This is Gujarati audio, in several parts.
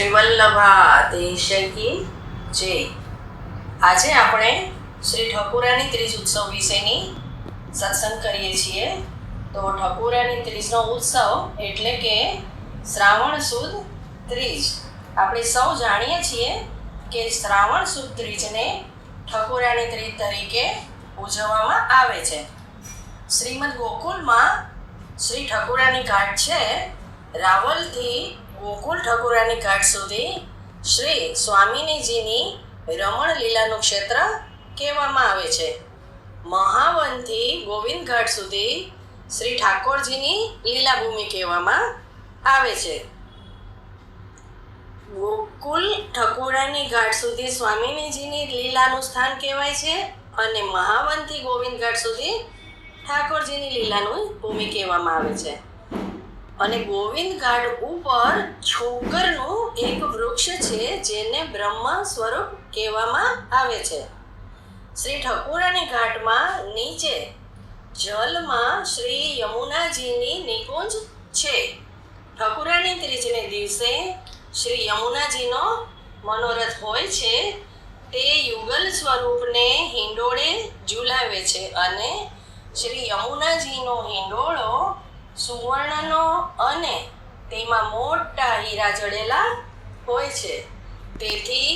શ્રી વલ્લભા જય આજે આપણે શ્રી ઠકુરાની ત્રીજ ઉત્સવ વિશેની સત્સંગ કરીએ છીએ. તો ઠકુરાની ત્રીજનો ઉત્સવ એટલે કે શ્રાવણ સુદ ત્રીજ. આપણે સૌ જાણીએ છીએ કે શ્રાવણ સુદ ત્રીજને ઠકુરાની ત્રીજ તરીકે ઉજવવામાં આવે છે. શ્રીમદ ગોકુલમાં શ્રી ઠકુરાની ઘાટ છે રાવલથી ગોકુલ ઠકુરાની ઘાટ સુધી શ્રી સ્વામિનીજીની રમણ લીલાનું ક્ષેત્ર કહેવામાં આવે છે. મહાવનથી ગોવિંદ ઘાટ સુધી શ્રી ઠાકોરજીની લીલાભૂમિ કહેવામાં આવે છે. ગોકુલ ઠકુરાની ઘાટ સુધી સ્વામિનીજીની લીલાનું સ્થાન કહેવાય છે અને મહાવનથી ગોવિંદ ઘાટ સુધી ઠાકોરજીની લીલાનું ભૂમિ કહેવામાં આવે છે. અને ગોવિંદ ઘાટ ઉપર છોકરનું એક વૃક્ષ છે, જેને બ્રહ્મ સ્વરૂપ કહેવામાં આવે છે. શ્રી ઠકુરાની ઘાટમાં નીચે જલમાં શ્રી યમુનાજીની નિકુંજ છે. ઠકુરાની ત્રીજને દિવસે શ્રી યમુનાજીનો મનોરથ હોય છે, તે યુગલ સ્વરૂપને હિંડોળે ઝુલાવે છે અને શ્રી યમુનાજીનો હિંડોળો સુવર્ણનો અને તેમાં મોટા હીરા જડેલા હોય છે. તેથી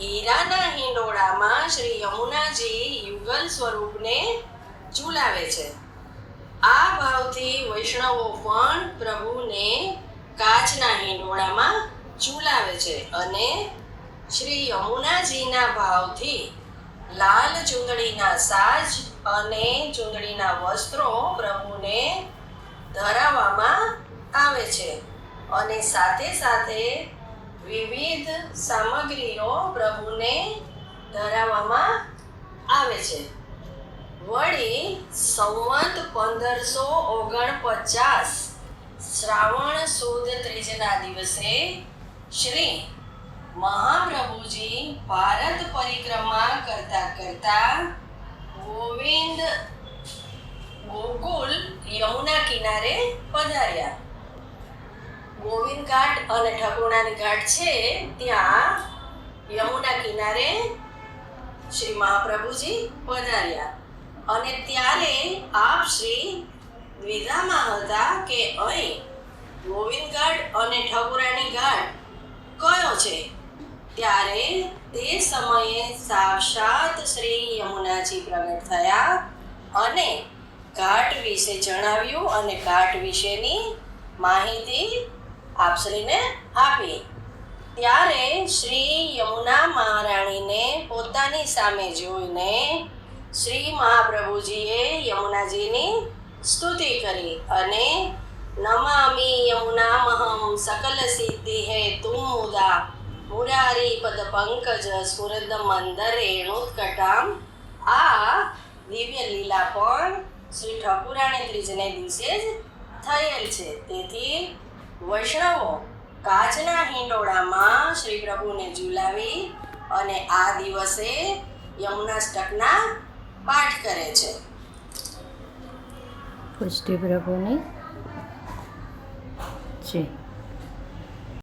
હીરાના હિંડોળામાં શ્રી યમુનાજી યુગલ સ્વરૂપને ઝુલાવે છે. આ ભાવથી વૈષ્ણવો પણ પ્રભુને કાચના હિંડોળામાં ઝુલાવે છે અને શ્રી યમુનાજીના ભાવથી લાલ ચૂંદડીના સાજ અને ચૂંદડીના વસ્ત્રો પ્રભુને ધરાવવામાં આવે છે અને સાથે સાથે વિવિધ સામગ્રીઓ પ્રભુને ધરાવવામાં આવે છે. વળી સંવત પંદરસો ઓગણપચાસ શ્રાવણ સુદ ત્રીજના દિવસે શ્રી મહાપ્રભુજી ભારત પરિક્રમા કરતા કરતા ગોવિંદ ગોકુલ યમુના કિનારે પધાર્યા. ગોવિંદ ઘાટ અને ઠકુણાની ઘાટ છે, ત્યાં યમુના કિનારે શ્રી મહાપ્રભુજી પધાર્યા. અને ત્યારે આપ શ્રી દ્વિધામાં હતા કે અહીં ગોવિંદ ઘાટ અને ઠકુરાની ઘાટ કયો છે? ત્યારે તે સમયે સાક્ષાત શ્રી યમુનાજી પ્રગટ થયા અને ઘાટ વિશે જણાવ્યું અને ઘાટ વિશેની માહિતી આપશ્રીને આપી. ત્યારે શ્રી યમુના મહારાણીને પોતાની સામે જોઈને શ્રી મહાપ્રભુજીએ યમુનાજીની સ્તુતિ કરી અને નમામિ યમુના મહમ સકલ સિદ્ધિ હે તુમ મુદા. મુરારી પદ પંકજ સુરદ મંદર રેણુત્કટામ આ દિવ્ય લીલા પણ શ્રી ઠકુરાણી ત્રીજને દિવસે જ થયેલ છે. તેથી વૈષ્ણવો કાચના હિંડોળામાં શ્રી પ્રભુને ઝુલાવી અને આ દિવસે યમુનાષ્ટકના પાઠ કરે છે. પુષ્ટિ પ્રભુની જય.